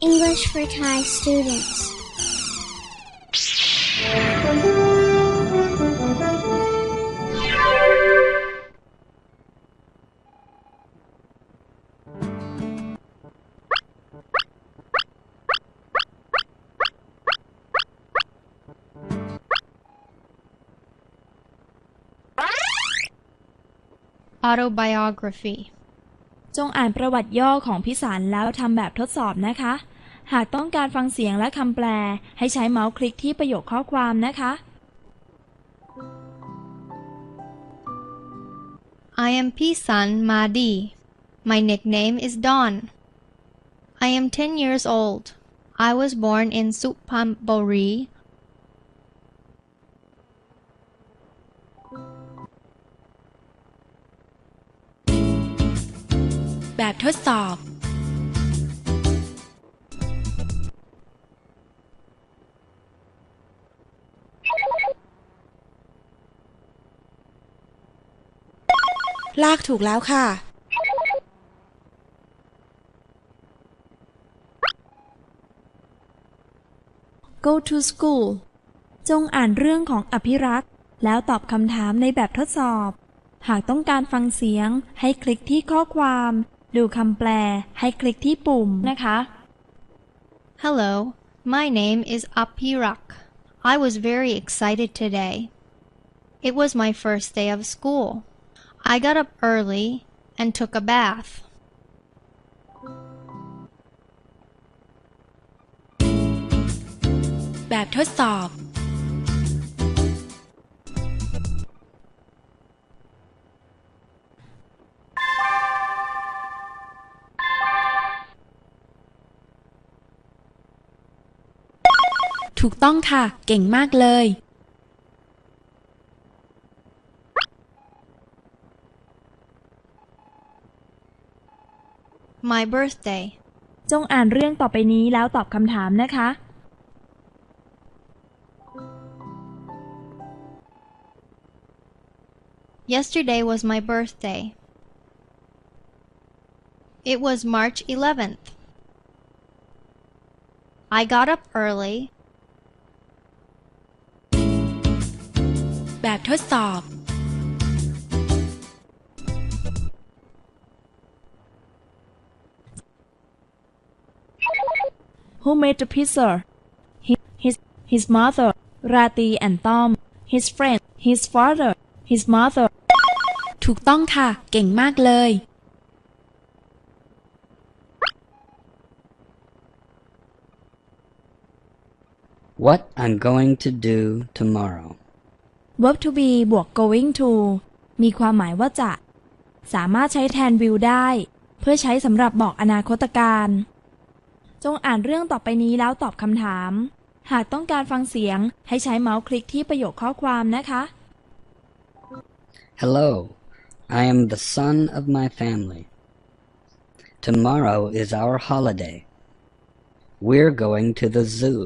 English for Thai students. Autobiography จงอ่านประวัติย่อของพิสารแล้วทำแบบทดสอบนะคะ หากต้องการฟังเสียงและคำแปล ให้ใช้เมาส์คลิกที่ประโยคข้อความนะคะ I am Pisan Madi. My nickname is Dawn. I am 10 years old. I was born in Supambori, แบบทดสอบ ลากถูกแล้วค่ะ go to school จงอ่านเรื่องของอภิรักษ์แล้วตอบคำถามในแบบทดสอบ หากต้องการฟังเสียงให้คลิกที่ข้อความ ดูคำแปลให้คลิกที่ปุ่มนะคะ Hello, my name is Apirak. I was very excited today. It was my first day of school. I got up early and took a bath. แบบทดสอบ ถูกต้องค่ะ เก่งมากเลย My birthday. จงอ่านเรื่องต่อไปนี้แล้วตอบคำถามนะคะ Yesterday was my birthday. It was March 11th. I got up early แบบทดสอบ Who made the pizza? His, his, his mother, Rati and Tom. His friend, his father, his mother. ถูกต้องค่ะ เก่งมากเลย What I'm going to do tomorrow. Verb to be บวก going to มีความหมายว่าจะ สามารถใช้แทน will ได้ เพื่อใช้สำหรับบอกอนาคตการ จงอ่านเรื่องต่อไปนี้แล้วตอบคำถาม หากต้องการฟังเสียงให้ใช้เมาส์คลิกที่ประโยคข้อความนะคะ Hello, I am the son of my family. Tomorrow is our holiday. We're going to the zoo.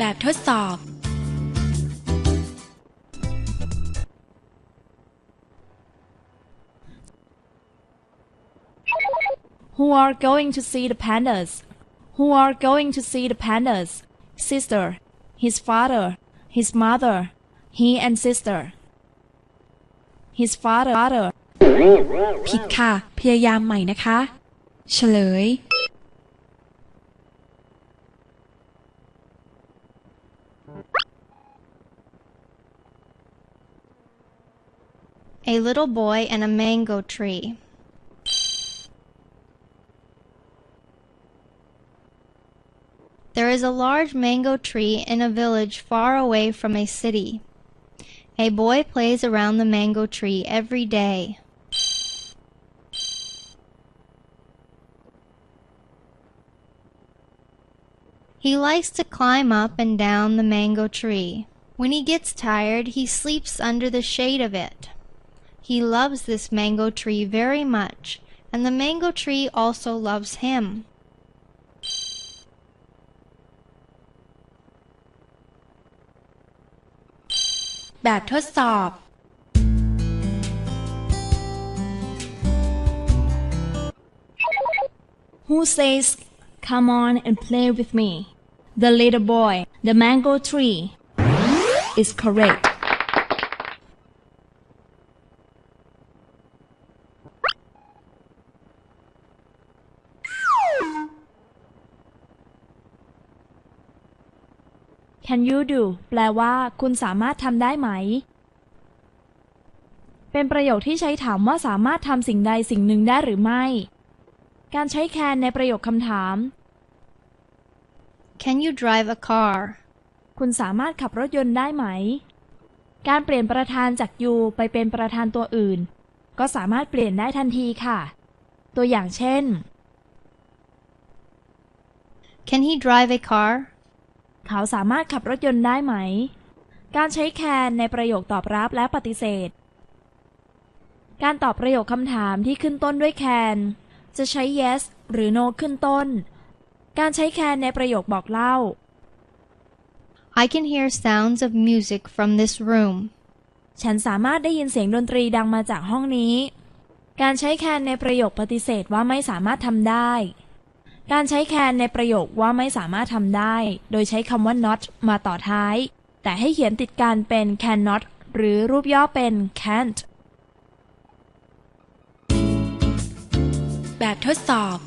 แบบทดสอบ Who are going to see the pandas? Who are going to see the pandas? Sister, his father, his mother, he and sister. His father, father. ผิดค่ะ พยายามใหม่นะคะ เฉลย A little boy and a mango tree. There is a large mango tree in a village far away from a city. A boy plays around the mango tree every day. He likes to climb up and down the mango tree. When he gets tired, he sleeps under the shade of it. He loves this mango tree very much, and the mango tree also loves him. Bạp Who says, come on and play with me? The little boy, the mango tree, is correct. 'Can you do แปลว่า คุณสามารถทำได้ไหม เป็นประโยคที่ใช้ถามว่าสามารถทำสิ่งใดสิ่งหนึ่งได้หรือไม่ การใช้ can ในประโยคคำถาม Can you drive a car? คุณสามารถขับรถยนต์ได้ไหม การเปลี่ยนประธานจาก you ไปเป็นประธานตัวอื่น ก็สามารถเปลี่ยนได้ทันทีค่ะ ตัวอย่างเช่น Can he drive a car? เขาสามารถขับรถยนต์ได้ไหม การใช้ can ในประโยคตอบรับและปฏิเสธ การตอบประโยคคำถามที่ขึ้นต้นด้วย can จะใช้ yes หรือ no ขึ้นต้น การใช้ can ในประโยคบอกเล่า I can hear sounds of music from this room. ฉันสามารถได้ยินเสียงดนตรีดังมาจากห้องนี้ การใช้ can ในประโยคปฏิเสธว่าไม่สามารถทำได้ การใช้ can ในประโยคว่าไม่สามารถทำได้ โดยใช้คำว่า not มาต่อท้าย แต่ให้เขียนติดกันเป็น cannot หรือรูปย่อเป็น can't แบบทดสอบ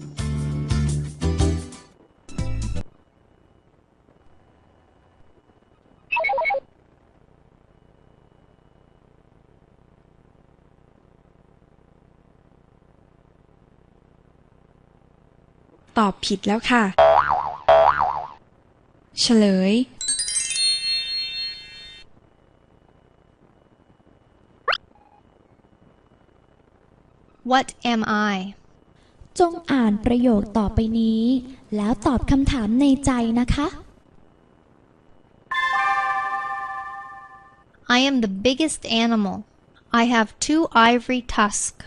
ตอบผิดแล้วค่ะ เฉลย What am I? จงอ่านประโยคต่อไปนี้ แล้วตอบคำถามในใจนะคะ I am the biggest animal. I have two ivory tusks.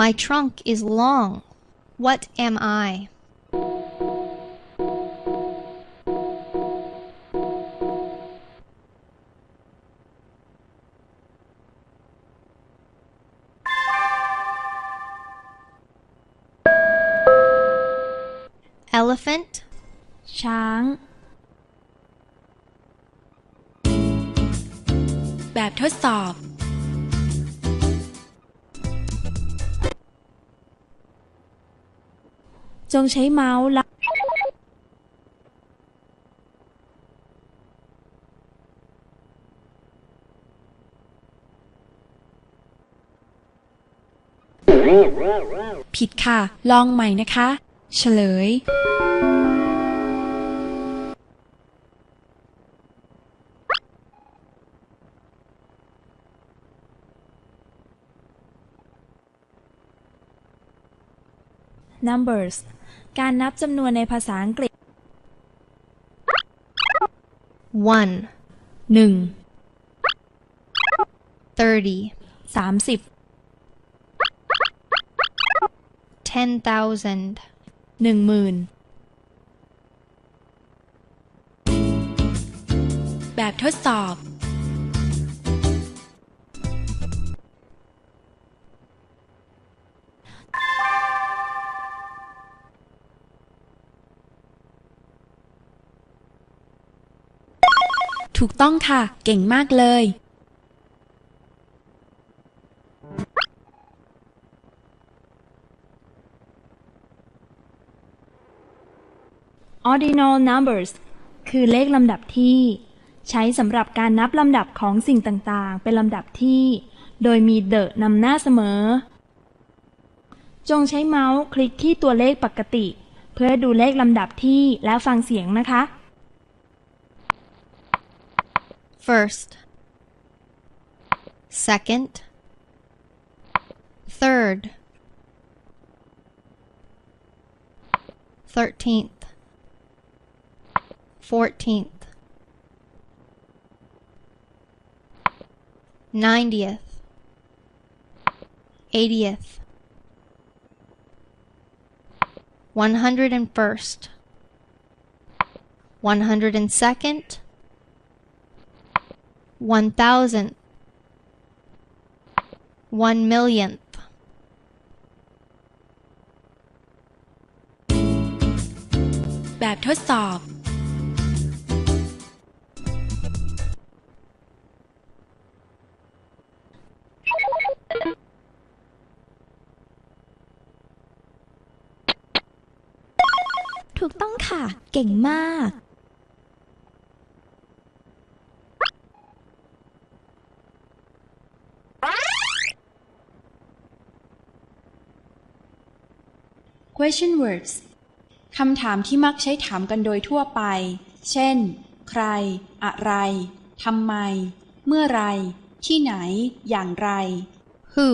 My trunk is long. What am I? Elephant, ช้าง แบบทดสอบ จงใช้เมาส์และผิดค่ะ ลองใหม่นะคะ เฉลย numbers การนับจำนวนในภาษาอังกฤษ one, หนึ่ง thirty, สามสิบ ten thousand, หนึ่งหมื่นแบบทดสอบ ถูกต้องค่ะ เก่งมากเลย ordinal numbers คือเลขลำดับที่ ใช้สำหรับการนับลำดับของสิ่งต่างๆ เป็นลำดับที่ โดยมี the นำหน้าเสมอ จงใช้เมาส์คลิกที่ตัวเลขปกติ เพื่อดูเลขลำดับที่และฟังเสียงนะคะ first, second, third, thirteenth, fourteenth, ninetieth, eightieth, one hundred and first, one hundred and second, one thousandth, one millionth, แบบทดสอบ เก่งมาก question words คำถามที่มักใช้ถามกันโดยทั่วไป เช่น ใคร อะไร ทำไม เมื่อไร ที่ไหน อย่างไร Who?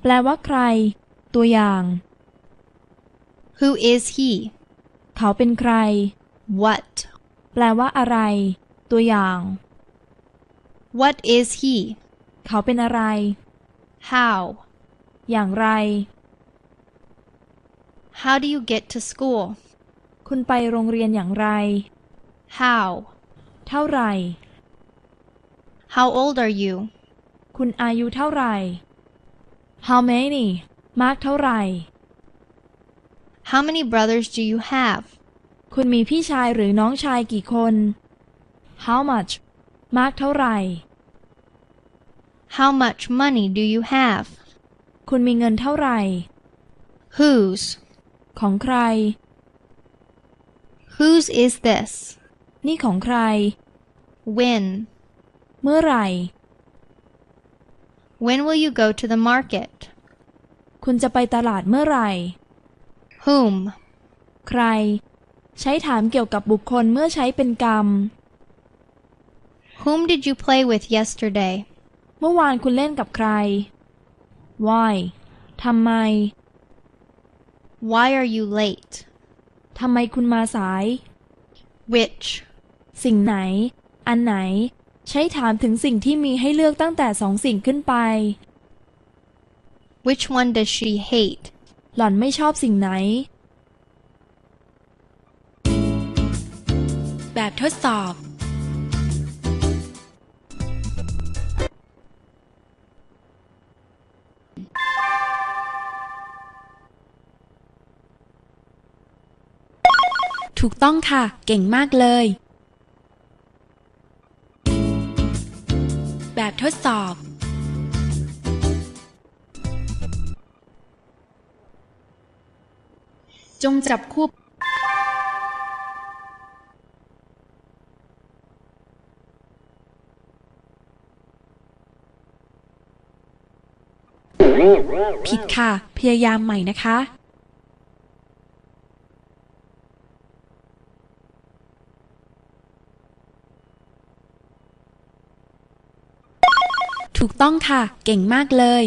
แปลว่าใคร ตัวอย่าง Who is he? เขาเป็นใคร What? แปลว่าอะไร ตัวอย่าง What is he? เขาเป็นอะไร How? อย่างไร How do you get to school? คุณไปโรงเรียนอย่างไร How? เท่าไหร่ How old are you? คุณอายุเท่าไหร่ How many มากเท่าไหร่ How many brothers do you have? คุณมีพี่ชายหรือน้องชายกี่คน How much มากเท่าไหร่ How much money do you have? คุณมีเงินเท่าไหร่ Whose? ของใคร Whose is this? นี่ของใคร When? เมื่อไหร่ When will you go to the market? คุณจะไปตลาดเมื่อไหร่ Whom? ใคร ใช้ถามเกี่ยวกับบุคคลเมื่อใช้เป็นกรรม Whom did you play with yesterday? เมื่อวานคุณเล่นกับใคร Why ทำไม Why are you late? ทำไมคุณมาสาย Which? สิ่งไหน อันไหน ใช้ถามถึงสิ่งที่มีให้เลือกตั้งแต่สองสิ่งขึ้นไป Which one does she hate? หล่อนไม่ชอบสิ่งไหน แบบทดสอบ ถูกต้องค่ะ เก่งมากเลย แบบทดสอบ จงจับคู่ ผิดค่ะ พยายามใหม่นะคะ ถูกต้องค่ะ เก่งมากเลย